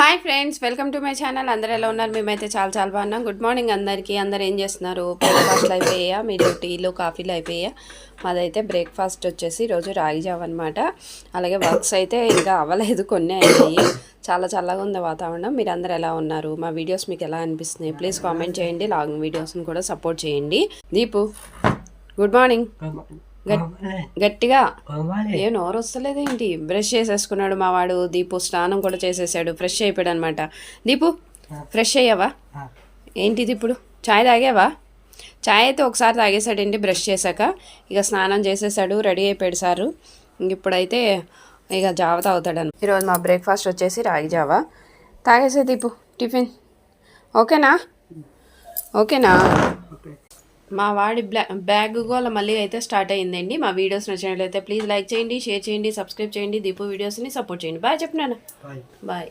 Hi friends welcome to my channel. అందరూ ఎలా ఉన్నారు? మేమైతే చాలా చాలా బాగున్నాం. గుడ్ మార్నింగ్ అందరికీ. అందరు ఏం చేస్తున్నారు? బ్రేక్ఫాస్ట్లు అయిపోయా మీరు టీలు కాఫీలు అయిపోయా మాదైతే బ్రేక్ఫాస్ట్ వచ్చేసి రోజు రాగి జావ అనమాట అలాగే వర్క్స్ అయితే ఇంకా అవ్వలేదు కొన్ని అయినాయి. చాలా చల్లగా ఉంది వాతావరణం. మీరు అందరు ఎలా ఉన్నారు? మా వీడియోస్ మీకు ఎలా అనిపిస్తున్నాయి? ప్లీజ్ కామెంట్ చేయండి. లాంగ్ వీడియోస్ని కూడా సపోర్ట్ చేయండి. దీపు గుడ్ మార్నింగ్ గట్టిగా. ఏ నోరు వస్తలేదేంటి బ్రష్ చేసేసుకున్నాడు మా వాడు. దీపు స్నానం కూడా చేసేసాడు. ఫ్రెష్ అయిపోయాడు అనమాట దీపు ఫ్రెష్ అయ్యావా? ఏంటిది ఇప్పుడు? చాయ్ తాగావా? చాయ్ అయితే ఒకసారి తాగేసాడండి బ్రష్ చేశాక. ఇక స్నానం చేసేసాడు రెడీ అయిపోయాడు సారు. ఇంక ఇప్పుడైతే ఇక జావ తాగుతాడు అన్న ఈరోజు మా బ్రేక్ఫాస్ట్ వచ్చేసి రాగి జావ. తాగేసే దీపు టిఫిన్. ఓకేనా? ఓకేనా? మా వాడి బ్లా బ్యాగ్ గోల మళ్ళీ అయితే స్టార్ట్ అయ్యిందండి. మా వీడియోస్ నచ్చినట్లయితే ప్లీజ్ లైక్ చేయండి షేర్ చేయండి సబ్స్క్రైబ్ చేయండి. దీపు వీడియోస్ని సపోర్ట్ చేయండి. బాయ్ చెప్పినాను బాయ్.